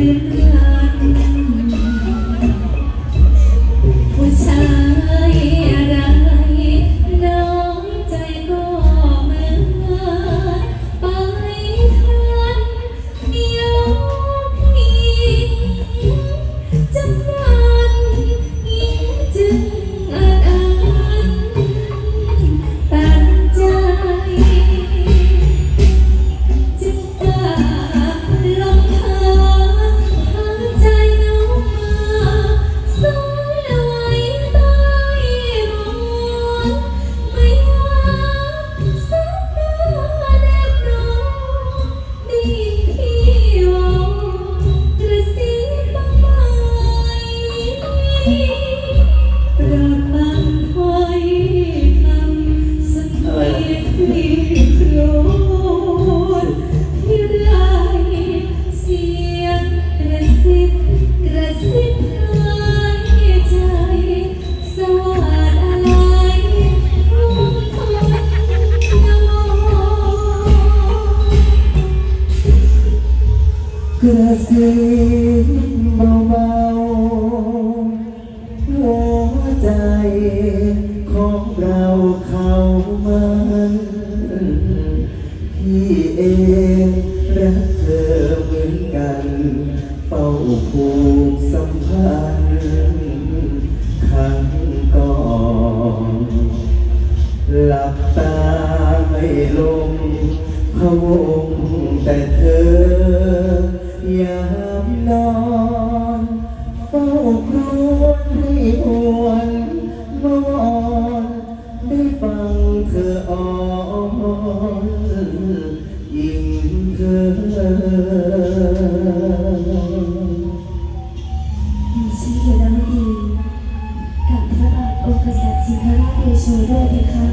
been high. กระซิบเบาๆหัวใจของเราเข้ามันพี่เองรักเธอเหมือนกันเฝ้าผูกสัมพันธ์ครั้งก่อนหลับตาไม่ลงพะวงแต่เธอ มาวอนได้ฟังเธออ่อนยิ่งเธอมีชื่อแล้วดีกับพระบาทองค์กษัตริย์สิงหราชเดโชด้วยเพคะ